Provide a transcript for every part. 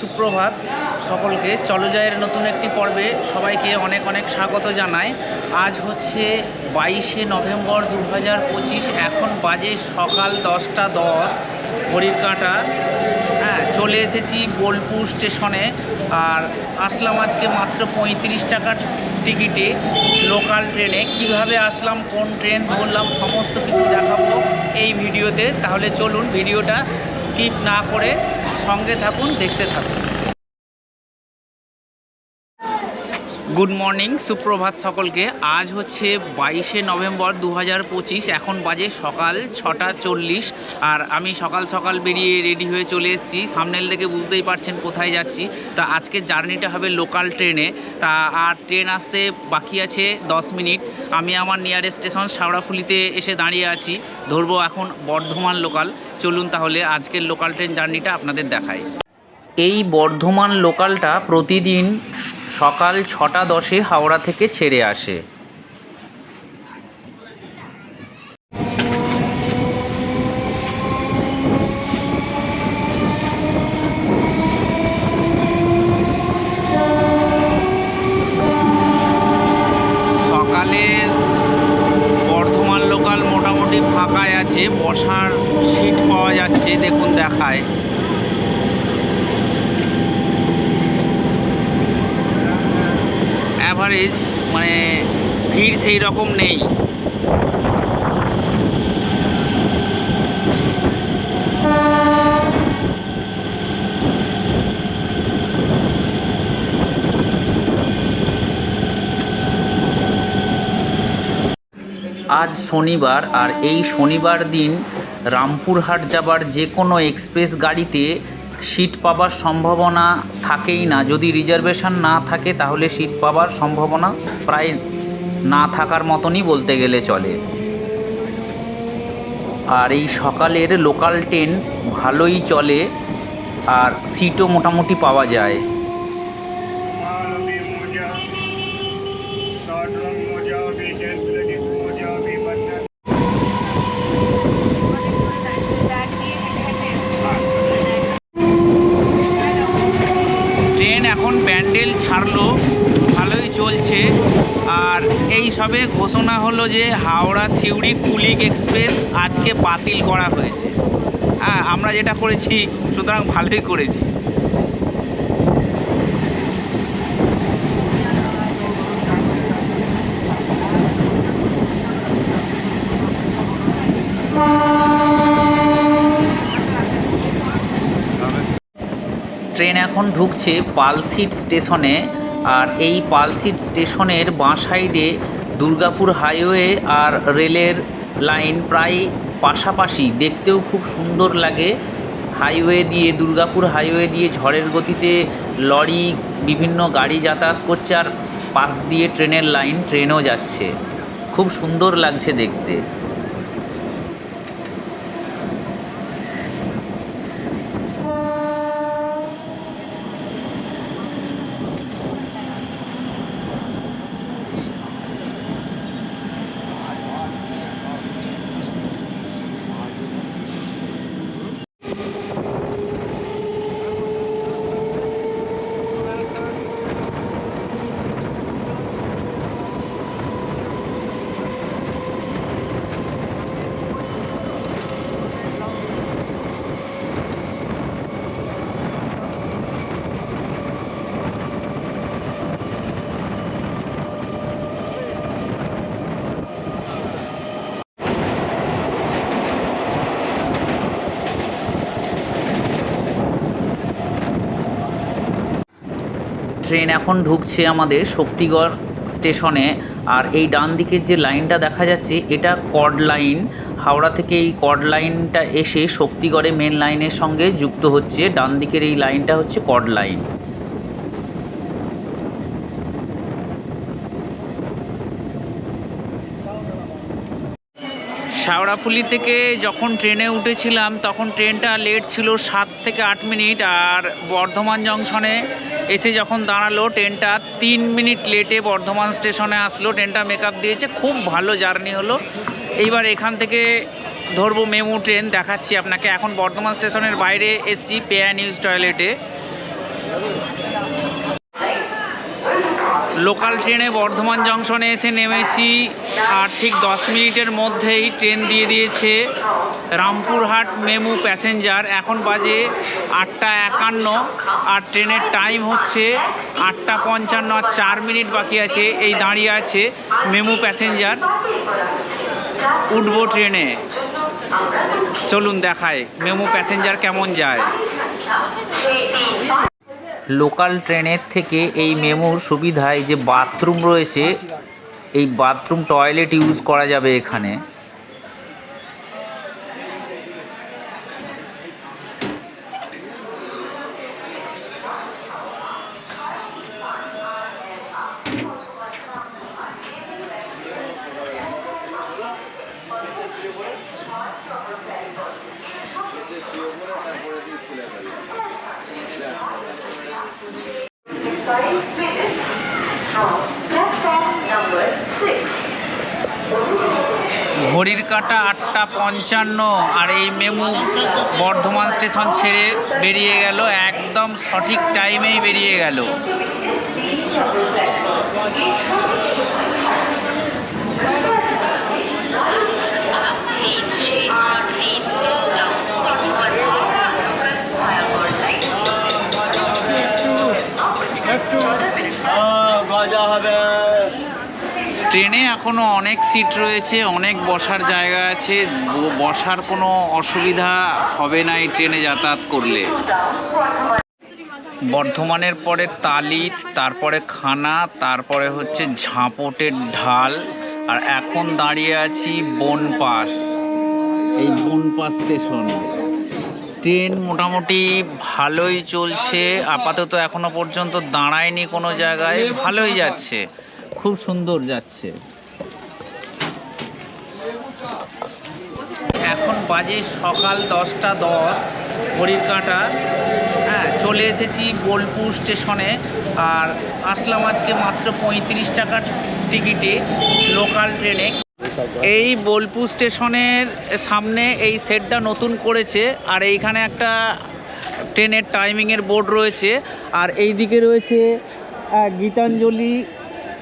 সুপ্রভাত সকলকে। চলজয়ের নতুন একটি পর্বে। সবাইকে অনেক অনেক স্বাগত জানায় আজ হচ্ছে বাইশে নভেম্বর দু হাজার পঁচিশ। এখন বাজে সকাল দশটা দশ। ঘড়ির কাঁটা। হ্যাঁ চলে এসেছি বোলপুর স্টেশনে। আর আসলাম আজকে মাত্র পঁয়ত্রিশ টাকার টিকিটে লোকাল ট্রেনে। কীভাবে আসলাম, কোন ট্রেন ধরলাম, সমস্ত কিছু দেখাবো এই ভিডিওতে। তাহলে চলুন ভিডিওটা স্কিপ না করে সঙ্গে থাকুন দেখতে থাকুন। গুড মর্নিং সুপ্রভাত সকলকে। আজ হচ্ছে বাইশে নভেম্বর দু হাজার পঁচিশ, এখন বাজে সকাল ছটা চল্লিশ। আর আমি সকাল সকাল বেরিয়ে রেডি হয়ে চলে এসেছি। সামনেল থেকে বুঝতেই পারছেন কোথায় যাচ্ছি। তা আজকের জার্নিটা হবে লোকাল ট্রেনে তা আর ট্রেন আসতে বাকি আছে দশ মিনিট। আমি আমার নিয়ারেস্ট স্টেশন শাওড়াফুলিতে এসে দাঁড়িয়ে আছি। ধরবো এখন বর্ধমান লোকাল চলুন তাহলে আজকের লোকাল ট্রেন জার্নিটা আপনাদের দেখাই। এই বর্ধমান লোকালটা প্রতিদিন সকাল ছটা দশে হাওড়া থেকে ছেড়ে আসে। সকালের বর্ধমান লোকাল মোটামুটি ফাঁকায় আছে, বসার সিট পাওয়া যাচ্ছে, দেখুন দেখায়। অ্যাভারেজ মানে ভিড় সেই রকম নেই। আজ শনিবার আর এই শনিবার দিন রামপুরহাট যাবার যে কোনো এক্সপ্রেস গাড়িতে সিট পাবার সম্ভাবনা থাকেই না। যদি রিজার্ভেশন না থাকে, তাহলে সিট পাবার সম্ভাবনা প্রায় না থাকার মতনই বলতে গেলে চলে। আর এই সকালের লোকাল ট্রেন ভালোই চলে, আর সিটও মোটামুটি পাওয়া যায়। ছাড়লো ভালোই চলছে। আর এই সবে ঘোষণা হলো যে হাওড়া সিউড়ি কুলিক এক্সপ্রেস আজকে বাতিল করা হয়েছে। হ্যাঁ আমরা যেটা করেছি, সুতরাং ভালোই করেছি। ট্রেন এখন ঢুকছে পালসিট স্টেশনে আর এই পালসিট স্টেশনের বাঁ সাইডে দুর্গাপুর হাইওয়ে আর রেলের লাইন প্রায় পাশাপাশি। দেখতেও খুব সুন্দর লাগে। হাইওয়ে দিয়ে, দুর্গাপুর হাইওয়ে দিয়ে ঝড়ের গতিতে লরি, বিভিন্ন গাড়ি যাতায়াত করছে আর পাশ দিয়ে ট্রেনের লাইন, ট্রেনও যাচ্ছে। খুব সুন্দর লাগছে দেখতে। ট্রেন এখন ঢুকছে আমাদের শক্তিগড় স্টেশনে। আর এই ডান দিকের যে লাইনটা দেখা যাচ্ছে, এটা কড লাইন হাওড়া থেকে এই কড লাইনটা এসে শক্তিগড়ে মেন লাইনের সঙ্গে যুক্ত হচ্ছে। ডান দিকের এই লাইনটা হচ্ছে কড লাইন শাওড়াফুলি থেকে যখন ট্রেনে উঠেছিলাম, তখন ট্রেনটা লেট ছিল সাত থেকে আট মিনিট আর বর্ধমান জংশনে এসে যখন দাঁড়াল, ট্রেনটা তিন মিনিট লেটে বর্ধমান স্টেশনে আসলো। ট্রেনটা মেকআপ দিয়েছে, খুব ভালো জার্নি হলো। এইবার এখান থেকে ধরবো মেমু ট্রেন, দেখাচ্ছি আপনাকে। এখন বর্ধমান স্টেশনের বাইরে এসছি, পেয়া নিউজ টয়লেটে। লোকাল ট্রেনে বর্ধমান জংশনে এসে নেমেছি আর ঠিক দশ মিনিটের মধ্যেই ট্রেন দিয়ে দিয়েছে রামপুরহাট মেমু প্যাসেঞ্জার। এখন বাজে আটটা একান্ন আর ট্রেনের টাইম হচ্ছে আটটা পঞ্চান্ন আর চার মিনিট বাকি আছে। এই দাঁড়িয়ে আছে মেমু প্যাসেঞ্জার। উঠবো ট্রেনে। চলুন দেখায় মেমু প্যাসেঞ্জার কেমন যায়। লোকাল ট্রেনের থেকে এই মেমোর সুবিধায় যে বাথরুম রয়েছে, এই বাথরুম টয়লেট ইউজ করা যাবে এখানে। ঘড়ির কাটা আটটা পঞ্চান্ন আর এই মেমু বর্ধমান স্টেশন ছেড়ে বেরিয়ে গেল, একদম সঠিক টাইমেই বেরিয়ে গেল। ট্রেনে এখনও অনেক সিট রয়েছে, অনেক বসার জায়গা আছে, বসার কোনো অসুবিধা হবে না এই ট্রেনে যাতায়াত করলে। বর্ধমানের পরে তালিত, তারপরে খানা, তারপরে হচ্ছে ঝাঁপটের ঢাল, আর এখন দাঁড়িয়ে আছি বনপাস, এই বনপাস স্টেশন। ট্রেন মোটামুটি ভালোই চলছে, আপাতত এখনও পর্যন্ত দাঁড়ায়নি কোনো জায়গায়, ভালোই যাচ্ছে। খুব সুন্দর যাচ্ছে। এখন বাজে সকাল দশটা দশ, ঘড়ির কাঁটা। হ্যাঁ চলে এসেছি বোলপুর স্টেশনে। আর আসলাম আজকে মাত্র পঁয়ত্রিশ টাকার টিকিটে লোকাল ট্রেনে। এই বোলপুর স্টেশনের সামনে এই সেটটা নতুন করেছে। আর এইখানে একটা ট্রেনের টাইমিংয়ের বোর্ড রয়েছে। আর এই দিকে রয়েছে গীতাঞ্জলি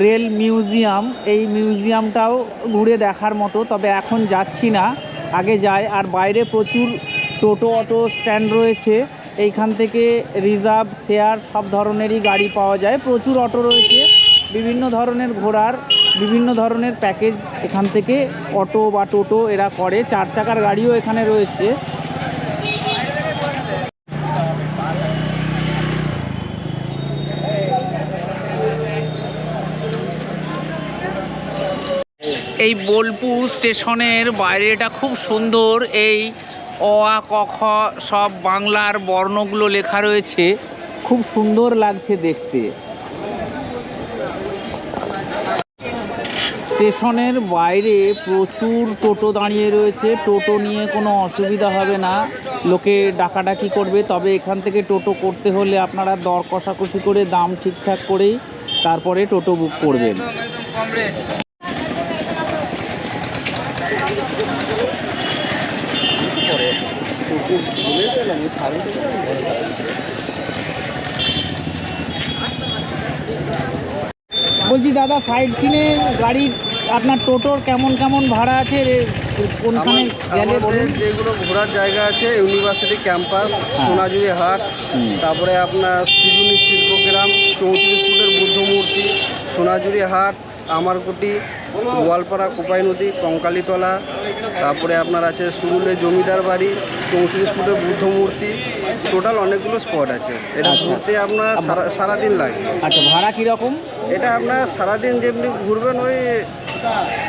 রেল মিউজিয়াম, এই মিউজিয়ামটাও ঘুরে দেখার মতো, তবে এখন যাচ্ছি না, আগে যাই। আর বাইরে প্রচুর টোটো, অটো স্ট্যান্ড রয়েছে, এইখান থেকে রিজার্ভ, শেয়ার, সব ধরনেরই গাড়ি পাওয়া যায়। প্রচুর অটো রয়েছে, বিভিন্ন ধরনের ঘোড়ার, বিভিন্ন ধরনের প্যাকেজ এখান থেকে অটো বা টোটো এরা করে। চার চাকার গাড়িও এখানে রয়েছে। এই বোলপুর স্টেশনের বাইরেটা খুব সুন্দর। এই অ, আ, ক, খ সব বাংলার বর্ণগুলো লেখা রয়েছে। খুব সুন্দর লাগছে দেখতে। স্টেশনের বাইরে প্রচুর টোটো দাঁড়িয়ে রয়েছে। টোটো নিয়ে কোনো অসুবিধা হবে না। লোকে ডাকাডাকি করবে, তবে এখান থেকে টোটো করতে হলে আপনারা দর কষাকষি করে দাম ঠিকঠাক করেই তারপরে টোটো বুক করবেন। বলছি দাদা সাইড সিনে গাড়ি আপনার টোটোর কেমন কেমন ভাড়া আছে? রে- কোনখানে গেলে বলুন। যেগুলো ঘোরার জায়গা আছে ইউনিভার্সিটি ক্যাম্পাস সোনাঝুরি হাট তারপরে আপনার সিজুনি শিল্পগ্রাম চৌত্রিশ ফুটের বুদ্ধ মূর্তি সোনাঝুরি হাট আমারকুটি গোয়ালপাড়া কোপাই নদী কঙ্কালীতলা তারপরে আপনার আছে সুরুলে জমিদার বাড়ি চৌত্রিশ ফুটের বুদ্ধ মূর্তি টোটাল অনেকগুলো স্পট আছে। এটা আচ্ছা। ঘুরতে আপনার সারা সারাদিন লাগে। আচ্ছা ভাড়া কীরকম? এটা আপনার সারাদিন যেমনি ঘুরবেন ওই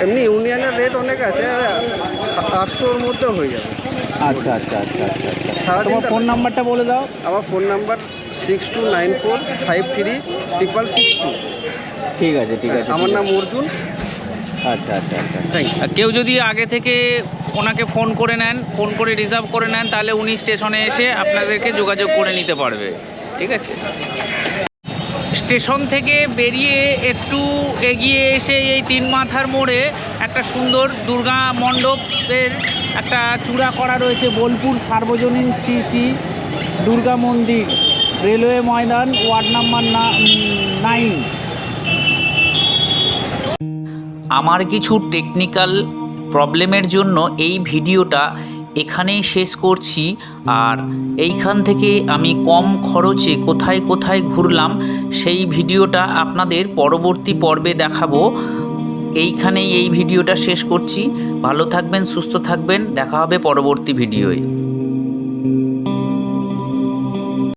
এমনি ইউনিয়নের রেট অনেক আছে আটশোর মধ্যে হয়ে যাবে। আচ্ছা আচ্ছা আচ্ছা আচ্ছা আচ্ছা। তোমার ফোন নাম্বারটা বলে দাও। আমার phone number six two nine four five three triple six two ঠিক আছে ঠিক আছে আমার নাম অর্জুন। আচ্ছা আচ্ছা আচ্ছা। কেউ যদি আগে থেকে ওনাকে ফোন করে নেন ফোন করে রিজার্ভ করে নেন তাহলে উনি স্টেশনে এসে আপনাদেরকে যোগাযোগ করে নিতে পারবে। ঠিক আছে? স্টেশন থেকে বেরিয়ে একটু এগিয়ে এসে এই তিন মাথার মোড়ে একটা সুন্দর দুর্গা মণ্ডপের একটা চূড়া করা রয়েছে বোলপুর সার্বজনীন শ্রী শ্রী দুর্গা মন্দির রেলওয়ে ময়দান ওয়ার্ড নাম্বার না নাইন। আমার কিছু টেকনিক্যাল প্রবলেমের জন্য এই ভিডিওটা এখানেই শেষ করছি। আর এইখান থেকে আমি কম খরচে কোথায় কোথায় ঘুরলাম, সেই ভিডিওটা আপনাদের পরবর্তী পর্বে দেখাবো। এইখানেই এই ভিডিওটা শেষ করছি। ভালো থাকবেন, সুস্থ থাকবেন। দেখা হবে পরবর্তী ভিডিওয়।